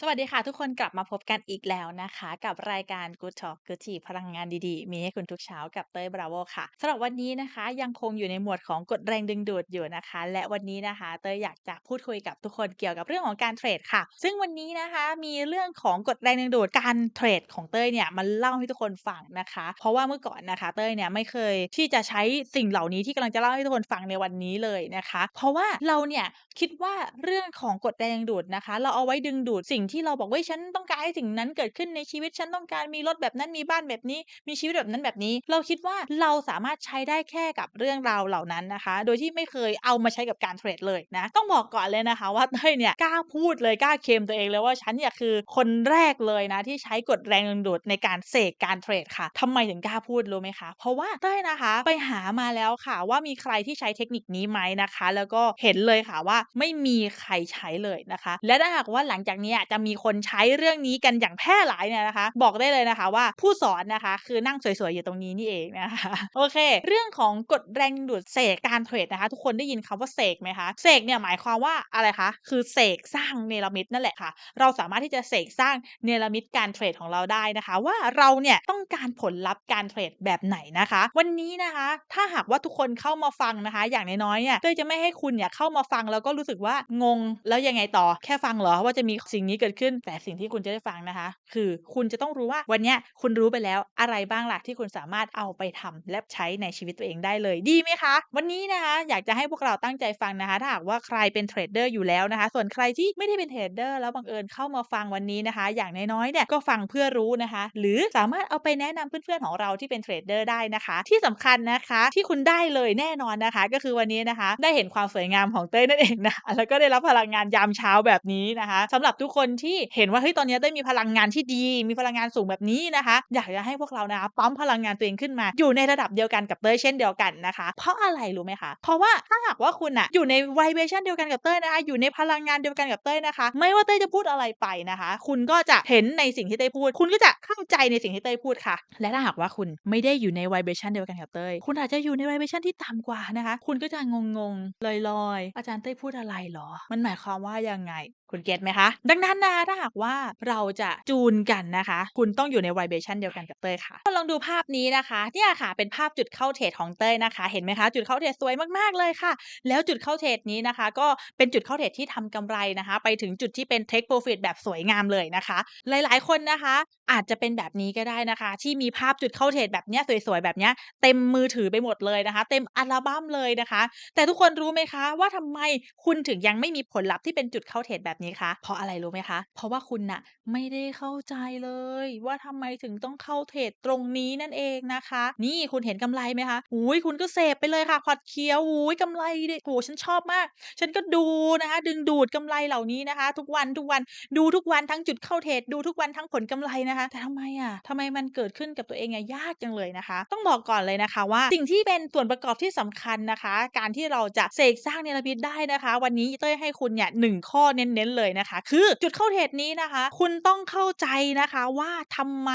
สวัสดีค่ะทุกคนกลับมาพบกันอีกแล้วนะคะ กับรายการ Good Talk Good Tea พลังงานดีๆ มีให้คุณทุกเช้ากับเต้ยบราโวค่ะสำหรับวันนี้นะคะ ยังคงอยู่ในหมวดของกฎแรงดึงดูดอยู่นะคะ และวันนี้นะคะ เต้ยอยากจะพูดคุยกับทุกคนเกี่ยวกับเรื่องของการเทรดค่ะ ซึ่งวันนี้นะคะมีเรื่องของกฎแรงดึงดูดการเทรดของเต้ยเนี่ยมาเล่าให้ทุกคนฟังนะคะ เพราะว่าเมื่อก่อนนะคะ เต้ยเนี่ยไม่เคยที่จะใช้สิ่งเหล่านี้ที่กำลังจะเล่าให้ทุกคนฟังในวันนี้เลยนะคะ เพราะว่าเราเนี่ยคิดว่าเรื่องของกฎแรงดึงดูดนะคะ เราเอาไว้ดึงดูดสิ่งที่เราบอกว่าฉันต้องการให้สิ่งนั้นเกิดขึ้นในชีวิตฉันต้องการมีรถแบบนั้นมีบ้านแบบนี้ มีชีวิตแบบนั้นแบบนี้ เราคิดว่าเราสามารถใช้ได้แค่กับเรื่องราวเหล่านั้นนะคะ โดยที่ไม่เคยเอามาใช้กับการเทรดเลยนะ ต้องบอกก่อนเลยนะคะ ว่าเต้ยเนี่ยกล้าพูดเลยกล้าเคมตัวเองเลยว่าฉันเนี่ยคือคนแรกเลยนะที่ใช้กฎแรงดึงดูดในการเสกการเทรดค่ะทำไมถึงกล้าพูดรู้ไหมคะ เพราะว่าเต้ยนะคะไปหามาแล้วค่ะว่ามีใครที่ใช้เทคนิคนี้ไหมนะคะ แล้วก็เห็นเลยค่ะว่าไม่มีใครใช้เลยนะคะ และถ้าหากว่าหลังจากนี้จะมีคนใช้เรื่องนี้กันอย่างแพร่หลายเนี่ยนะคะ บอกได้เลยนะคะว่าผู้สอนนะคะ คือนั่งสวยๆอยู่ตรงนี้นี่เองนะคะโอเค เรื่องของกฎแรงดึงดูดเสกการเทรดนะคะ ทุกคนได้ยินคำว่าเสกไหมคะเสกเนี่ยหมายความว่าอะไรคะคือเสกสร้างเนรมิตนั่นแหละค่ะ เราสามารถที่จะเสกสร้างเนรมิตการเทรดของเราได้นะคะ ว่าเราเนี่ยต้องการผลลัพธ์การเทรดแบบไหนนะคะ วันนี้นะคะ ถ้าหากว่าทุกคนเข้ามาฟังนะคะ อย่างน้อยๆเนี่ยเต้ยจะไม่ให้คุณเนี่ยเข้ามาฟังแล้วก็รู้สึกว่างง แล้วยังไงต่อแค่ฟังเหรอว่าจะมีสิ่งนี้เกิดขึ้นแต่สิ่งที่คุณจะได้ฟังนะคะ คือคุณจะต้องรู้ว่าวันนี้คุณรู้ไปแล้วอะไรบ้างหล่ะที่คุณสามารถเอาไปทำและใช้ในชีวิตตัวเองได้เลยดีไหมคะ วันนี้นะคะ อยากจะให้พวกเราตั้งใจฟังนะคะถ้าหากว่าใครเป็นเทรดเดอร์อยู่แล้วนะคะ ส่วนใครที่ไม่ได้เป็นเทรดเดอร์แล้วบังเอิญเข้ามาฟังวันนี้นะคะ อย่างน้อยๆเนี่ยก็ฟังเพื่อรู้นะคะ หรือสามารถเอาไปแนะนำเพื่อนๆของเราที่เป็นเทรดเดอร์ได้นะคะ ที่สำคัญนะคะที่คุณได้เลยแน่นอนนะคะ ก็คือวันนี้นะคะ ได้เห็นความสวยงามของเต้ยนั่นเองนะคะแล้วก็ได้รับพลังงานยามเช้าแบบนี้นะคะสำหรับทุกคนที่เห็นว่าเฮ้ยตอนนี้เต้ยมีพลังงานที่ดี มีพลังงานสูงแบบนี้นะคะ อยากจะให้พวกเรานะคะปั๊มพลังงานตัวเองขึ้นมา อยู่ในระดับเดียวกันกับเต้ยเช่นเดียวกันนะคะ เพราะอะไรรู้ไหมคะเพราะว่าถ้าหากว่าคุณอะอยู่ในไวเบชันเดียวกันกับเต้ยนะคะอยู่ในพลังงานเดียวกันกับเต้ยนะคะ ไม่ว่าเต้ยจะพูดอะไรไปนะคะ คุณก็จะเห็นในสิ่งที่เต้ยพูด คุณก็จะเข้าใจในสิ่งที่เต้ยพูดค่ะ และถ้าหากว่าคุณไม่ได้อยู่ในไวเบชันเดียวกันกับเต้ยคุณอาจจะอยู่ในไวเบชันที่ต่ำกว่านะคะ คุณก็จะงงๆลอยๆ อาจารย์เต้ยพูดอะไรหรอ มันหมายความว่ายังไงคุณเก็ตไหมคะ ดังนั้นนะคะถ้าหากว่าเราจะจูนกันนะคะ คุณต้องอยู่ในไวเบชันเดียวกันกับเต้ยค่ะลองดูภาพนี้นะคะเนี่ยค่ะ เป็นภาพจุดเข้าเทรดของเต้ยนะคะ เห็นไหมคะ จุดเข้าเทรดสวยมากๆเลยค่ะ แล้วจุดเข้าเทรดนี้นะคะ ก็เป็นจุดเข้าเทรดที่ทำกำไรนะคะ ไปถึงจุดที่เป็น take profit แบบสวยงามเลยนะคะ หลายๆ คนนะคะ อาจจะเป็นแบบนี้ก็ได้นะคะ ที่มีภาพจุดเข้าเทรดแบบเนี้ยสวยๆแบบเนี้ยเต็มมือถือไปหมดเลยนะคะ เต็มอัลบั้มเลยนะคะ แต่ทุกคนรู้ไหมคะ ว่าทำไมคุณถึงยังไม่มีผลลัพธ์ที่เป็นจุดเข้าเทรดแบบนี้คะ เพราะอะไรรู้ไหมคะ เพราะว่าคุณน่ะไม่ได้เข้าใจเลย ว่าทำไมถึงต้องเข้าเทรดตรงนี้นั่นเองนะคะ นี่คุณเห็นกำไรไหมคะอุ้ยคุณก็เสพไปเลยค่ะขวัดเคี้ยวอุ้ยกำไรดิโอ้ฉันชอบมาก ฉันก็ดูนะคะ ดึงดูดกำไรเหล่านี้นะคะ ทุกวันทุกวันดูทุกวันทั้งจุดเข้าเทรดดูทุกวันทั้งผลกำไรนะคะ แต่ทำไมอะทำไมมันเกิดขึ้นกับตัวเองอะยากจังเลยนะคะ ต้องบอกก่อนเลยนะคะว่าสิ่งที่เป็นส่วนประกอบที่สำคัญนะคะ การที่เราจะเสกสร้างเนรมิตได้นะคะ วันนี้เต้ยให้คุณเนี่ยหนึ่งข้อเน้นๆเเลยนะคะ คือจุดเข้าเทรดนี้นะคะ คุณต้องเข้าใจนะคะว่าทำไม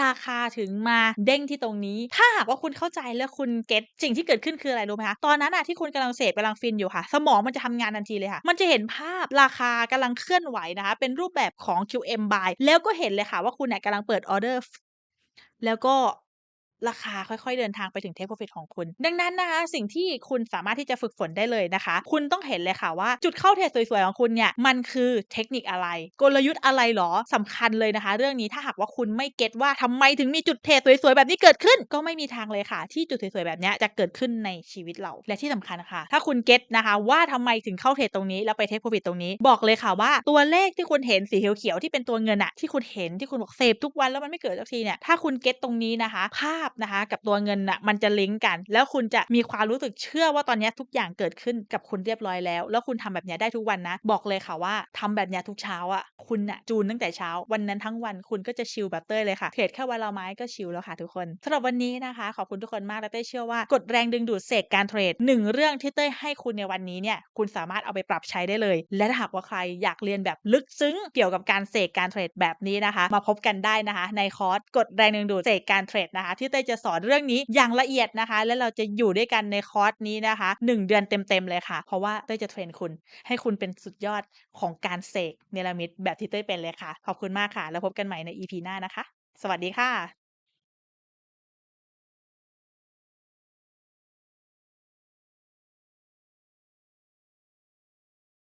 ราคาถึงมาเด้งที่ตรงนี้ ถ้าหากว่าคุณเข้าใจแล้วคุณเก็ตสิ่งที่เกิดขึ้นคืออะไรรู้ไหมคะตอนนั้นอะที่คุณกำลังเสพกำลังฟินอยู่ค่ะ สมองมันจะทำงานทันทีเลยค่ะ มันจะเห็นภาพราคากำลังเคลื่อนไหวนะคะ เป็นรูปแบบของ QM buy แล้วก็เห็นเลยค่ะว่าคุณเนี่ยกำลังเปิดออเดอร์แล้วก็ ราคาค่อยๆเดินทางไปถึง take profit ของคุณ ดังนั้นนะคะ สิ่งที่คุณสามารถที่จะฝึกฝนได้เลยนะคะ คุณต้องเห็นเลยค่ะว่าจุดเข้าเทรดสวยๆของคุณเนี่ยมันคือเทคนิคอะไร กลยุทธ์อะไรหรอสำคัญเลยนะคะ เรื่องนี้ถ้าหากว่าคุณไม่เก็ตว่าทำไมถึงมีจุดเทรดสวยๆแบบนี้เกิดขึ้น ก็ไม่มีทางเลยค่ะ ที่จุดสวยๆแบบนี้จะเกิดขึ้นในชีวิตเราและที่สำคัญค่ะ ถ้าคุณเก็ตนะคะว่าทำไมถึงเข้าเทรดตรงนี้แล้วไป take profit ตรงนี้บอกเลยค่ะว่าตัวเลขที่คุณเห็นสีเขียวๆที่เป็นตัวเงินอะที่คุณเห็นที่คุณบอกเสพทุกวันแล้วมันไม่เกิดสักทีเนี่ยถ้าคุณเก็ตตรงนี้นะคะภาพนะคะ กับตัวเงินน่ะมันจะลิงก์กัน แล้วคุณจะมีความรู้สึกเชื่อว่าตอนนี้ทุกอย่างเกิดขึ้นกับคุณเรียบร้อยแล้ว แล้วคุณทำแบบนี้ได้ทุกวันนะ บอกเลยค่ะว่าทำแบบนี้ทุกเช้าอะคุณน่ะจูนตั้งแต่เช้า วันนั้นทั้งวันคุณก็จะชิลแบบเต้ยเลยค่ะเทรดแค่วันละไม้ก็ชิลแล้วค่ะทุกคนสำหรับวันนี้นะคะขอบคุณทุกคนมากและเต้ยเชื่อว่ากฎแรงดึงดูดเสกการเทรดหนึ่งเรื่องที่เต้ยให้คุณในวันนี้เนี่ยคุณสามารถเอาไปปรับใช้ได้เลย และถ้าหากว่าใครอยากเรียนแบบลึกซึ้งเกี่ยวกับการเสกการเทรดแบบนี้นะคะ มาพบกันได้นะคะ ในคอร์สกฎแรงดึงดูดเสกการเทรดนะคะที่เต้ยเตยจะสอนเรื่องนี้อย่างละเอียดนะคะ และเราจะอยู่ด้วยกันในคอร์สนี้นะคะ 1 เดือนเต็มๆเลยค่ะ เพราะว่าเต้ยจะเทรนคุณ ให้คุณเป็นสุดยอดของการเสกเนลามิดแบบที่เต้ยเป็นเลยค่ะ ขอบคุณมากค่ะ แล้วพบกันใหม่ใน EP หน้านะคะ สวัสดีค่ะ